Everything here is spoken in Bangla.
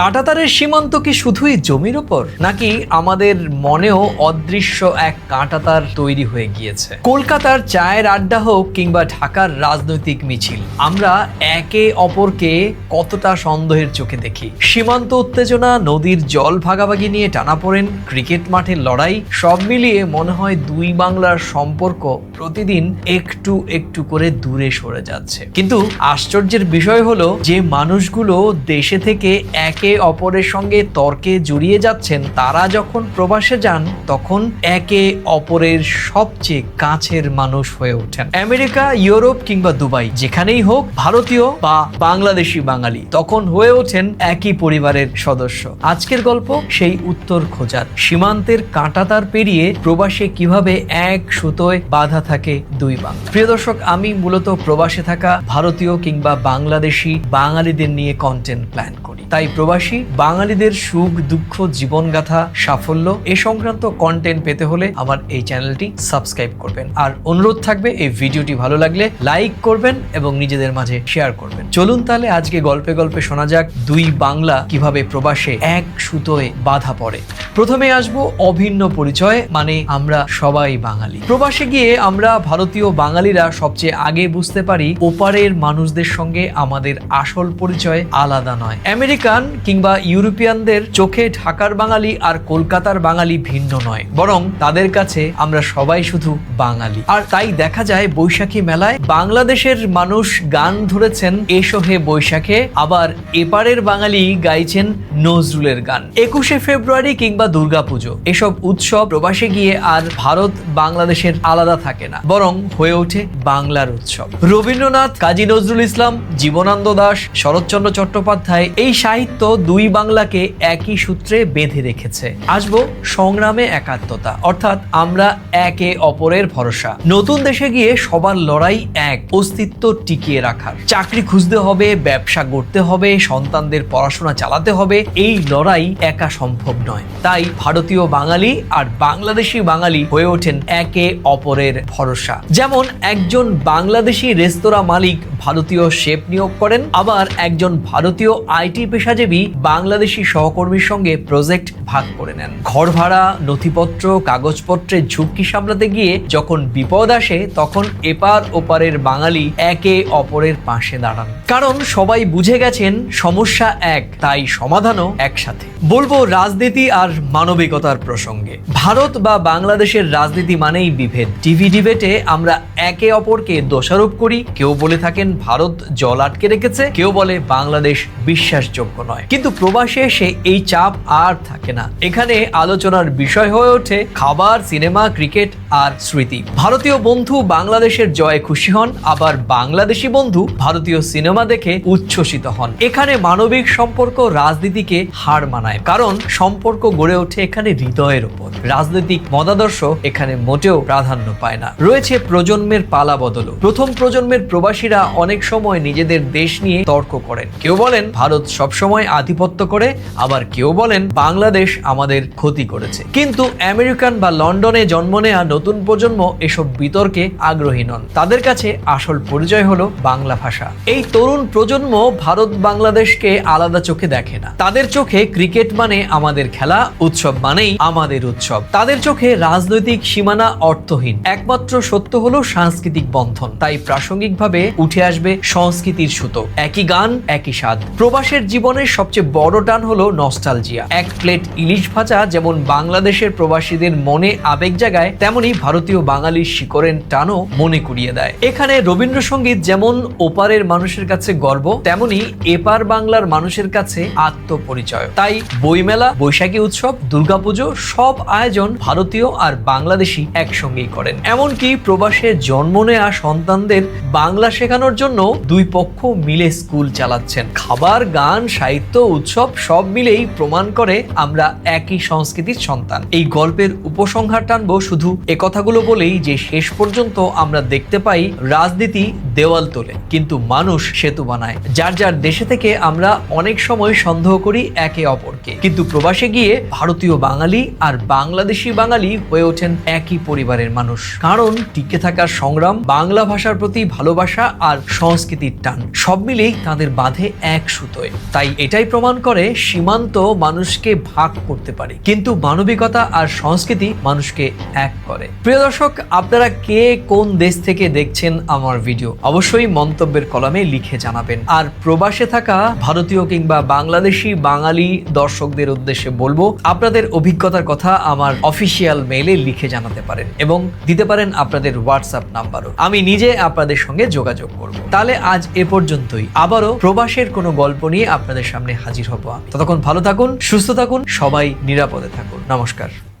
কাঁটাতারের সীমান্ত কি শুধুই জমির ওপর নাকি আমাদের মনেও অদৃশ্য এক কাঁটাতার তৈরি হয়ে গিয়েছে? কলকাতার চায়ের আড্ডা হোক কিংবা ঢাকার রাজনৈতিক মিছিল, আমরা একে অপরকে কতটা সন্দেহের চোখে দেখি? সীমান্ত উত্তেজনা, নদীর জল ভাগাভাগি নিয়ে টানাপোড়েন ক্রিকেট মাঠের লড়াই, সব মিলিয়ে মনে হয় দুই বাংলার সম্পর্ক প্রতিদিন একটু একটু করে দূরে সরে যাচ্ছে। কিন্তু আশ্চর্যের বিষয় হলো যে মানুষগুলো দেশে থেকে একে অপরের সঙ্গে তর্কে জড়িয়ে যাচ্ছেন, তারা যখন প্রবাসে যান, তখন একে অপরের সবচেয়ে কাছের মানুষ হয়ে ওঠেন। আমেরিকা, ইউরোপ কিংবা দুবাই, যেখানেই হোক, ভারতীয় বা বাংলাদেশি বাঙালি, তখন হয়ে ওঠেন একই পরিবারের সদস্য। আজকের গল্প সেই উত্তর খোঁজার। সীমান্তের কাঁটাতার পেরিয়ে প্রবাসে কীভাবে এক সুতোয় বাধা থাকে দুই বাংলা প্রিয় দর্শক, আমি মূলত প্রবাসে থাকা ভারতীয় কিংবা বাংলাদেশি বাঙালিদের নিয়ে কন্টেন্ট প্ল্যান করি। তাই প্রবাসী বাঙালিদের সুখ, দুঃখ, জীবনগাথা, সাফল্য এ সংক্রান্ত কন্টেন্ট পেতে হলে আমার এই চ্যানেলটি সাবস্ক্রাইব করবেন। আর অনুরোধ থাকবে, এই ভিডিওটি ভালো লাগলে লাইক করবেন এবং নিজেদের মাঝে শেয়ার করবেন। চলুন তাহলে আজকে গল্পে গল্পে শোনা যাক দুই বাংলা কীভাবে প্রবাসে এক সুতোয় বাধা পড়ে। প্রথমে আসব অভিন্ন পরিচয় মানে আমরা সবাই বাঙালি। প্রবাসে গিয়ে আমরা ভারতীয় বাঙালিরা সবচেয়ে আগে বুঝতে পারি, ওপারের মানুষদের সঙ্গে আমাদের আসল পরিচয় আলাদা নয়। আমেরিকান কিংবা ইউরোপিয়ানদের চোখে ঢাকার বাঙালি আর কলকাতার বাঙালি ভিন্ন নয়, বরং তাদের কাছে আমরা সবাই শুধু বাঙালি। আর তাই দেখা যায় বৈশাখী মেলায় বাংলাদেশের মানুষ গান ধরেছেন এসো হে বৈশাখে, আবার এপারের বাঙালি গাইছেন নজরুলের গান। একুশে ফেব্রুয়ারি কিংবা দুর্গাপুজো, এসব উৎসব প্রবাসে গিয়ে আর ভারত বাংলাদেশের আলাদা থাকে না, বরং হয়ে ওঠে বাংলার উৎসব। রবীন্দ্রনাথ, কাজী নজরুল ইসলাম, জীবনানন্দ দাস, শরৎচন্দ্র চট্টোপাধ্যায় এই সাহিত্য দুই বাংলাকে একই সূত্রে বেঁধে রেখেছে। আসব সংগ্রামে একাত্মতা, অর্থাৎ আমরা একে অপরের ভরসা। নতুন দেশে গিয়ে সবার লড়াই এক, অস্তিত্ব টিকিয়ে রাখার। চাকরি খুঁজতে হবে, ব্যবসা গড়তে হবে, সন্তানদের পড়াশোনা চালাতে হবে, এই লড়াই একা সম্ভব নয়। তাই ভারতীয় বাঙালি আর বাংলাদেশি বাঙালি হয়ে ওঠেন একে অপরের ভরসা। যেমন একজন বাংলাদেশি রেস্তোরাঁ মালিক ভারতীয় শেফ নিয়োগ করেন, আবার একজন ভারতীয় আইটি পেশাজীবী বাংলাদেশি সহকর্মীর সঙ্গে প্রজেক্ট ভাগ করে নেন। ঘর ভাড়া নথিপত্র, কাগজপত্রের ঝুঁকি সামলাতে গিয়ে যখন বিপদ আসে, তখন এপার ওপারের বাঙালি একে অপরের পাশে দাঁড়ান। কারণ সবাই বুঝে গেছেন, সমস্যা এক, তাই সমাধানও একসাথে। বলব রাজনীতি আর মানবিকতার প্রসঙ্গে। ভারত বা বাংলাদেশের রাজনীতি মানেই বিভেদ। টিভি ডিবেটে আমরা একে অপরকে দোষারোপ করি। কেউ বলে থাকেন ভারত জল আটকে রেখেছে, কেউ বলে বাংলাদেশ বিশ্বাসযোগ্য নয়। কিন্তু প্রবাসে এসে এই চাপ আর থাকে না। এখানে আলোচনার বিষয় হয়ে ওঠে খাবার, সিনেমা, ক্রিকেট আর স্মৃতি। ভারতীয় বন্ধু বাংলাদেশের জয়ে খুশি হন, আবার বাংলাদেশি বন্ধু ভারতীয় সিনেমা দেখে উচ্ছ্বসিত হন। এখানে মানবিক সম্পর্ক রাজনীতিকে হার মানায়, কারণ সম্পর্ক গড়ে ওঠে এখানে হৃদয়ের উপর রাজনৈতিক মতাদর্শ এখানে মোটেও প্রাধান্য পায় না। রয়েছে প্রজন্মের পালা বদল প্রথম প্রজন্মের প্রবাসীরা অনেক সময় নিজেদের দেশ নিয়ে তর্ক করেন। কেউ বলেন, ভারত সবসময় আধিপত্য করে আবার কেউ বলেন, বাংলাদেশ আমাদের ক্ষতি করেছে কিন্তু আমেরিকান বা লন্ডনে জন্ম নেওয়া নতুন প্রজন্ম এসব বিতর্কে আগ্রহী নন। তাদের কাছে আসল পরিচয় হলো বাংলা ভাষা। এই তরুণ প্রজন্ম ভারত বাংলাদেশকে আলাদা চোখে দেখে না। তাদের চোখে ক্রিকেট মানে আমাদের খেলা, উৎসব মানেই আমাদের উৎসব। তাদের চোখে রাজনৈতিক সীমানা অর্থহীন। একমাত্র সত্য হলো সাংস্কৃতিক বন্ধন। তাই প্রাসঙ্গিকভাবে উঠে আসবে সংস্কৃতির সুতো। একই গান, একই স্বাদ। প্রবাসের জীবনের সবচেয়ে বড় টান হলো নস্টালজিয়া। এক প্লেট ইলিশ ভাজা যেমন বাংলাদেশের প্রবাসীদের মনে আবেগ জাগায়, তেমনি ভারতীয় বাঙালির শিকরের টানও মনে করিয়ে দেয়। এখানে রবীন্দ্রসঙ্গীত যেমন ওপারের মানুষের কাছে গর্ব, তেমনি এপার বাংলার মানুষের কাছে আত্মপরিচয়। তাই বইমেলা, বৈশাখী উৎসব, দুর্গাপুজো সব আয়োজন ভারতীয় আর বাংলাদেশি একসঙ্গেই করেন। এমনকি প্রবাসে জন্ম নেওয়া সন্তানদের বাংলা শেখানোর জন্য দুই পক্ষ মিলে স্কুল চালাচ্ছেন। খাবার, গান, সাহিত্য, উৎসব সব মিলেই প্রমাণ করে আমরা একই সংস্কৃতির সন্তান। এই গল্পের উপসংহার টানবো শুধু কথাগুলো বলেই যে শেষ পর্যন্ত আমরা দেখতে পাই রাজনীতি দেওয়াল তোলে, কিন্তু মানুষ সেতু বানায়। যার যার দেশে থেকে আমরা অনেক সময় সন্দেহ করি একে অপরকে। কিন্তু প্রবাসে গিয়ে ভারতীয় বাঙালি আর বাংলাদেশি বাঙালি হয়ে ওঠেন একই পরিবারের মানুষ। কারণ টিকে থাকার সংগ্রাম, বাংলা ভাষার প্রতি ভালোবাসা আর সংস্কৃতির টান, সব মিলেই তাদের বাঁধে এক সুতোয়। তাই এটাই প্রমাণ করে সীমান্ত মানুষকে ভাগ করতে পারে। কিন্তু মানবিকতা আর সংস্কৃতি মানুষকে এক করে। প্রিয় দর্শক, আপনারা কে কোন দেশ থেকে দেখছেন আমার ভিডিও, অবশ্যই মন্তব্যের কলমে লিখে জানাবেন। আর প্রবাসে থাকা ভারতীয় কিংবা বাংলাদেশি বাঙালি দর্শকদের উদ্দেশ্যে বলব, আপনাদের অভিজ্ঞতার কথা আমার অফিসিয়াল মেইলে লিখে জানাতে পারেন এবং দিতে পারেন আপনাদের হোয়াটসঅ্যাপ নাম্বারও। আমি নিজে আপনাদের সঙ্গে যোগাযোগ করব। তাহলে আজ এ পর্যন্তই। আবারও প্রবাসের কোনো গল্প নিয়ে আপনাদের সামনে হাজির হব ততক্ষণ ভালো থাকুন, সুস্থ থাকুন, সবাই নিরাপদে থাকুন। নমস্কার।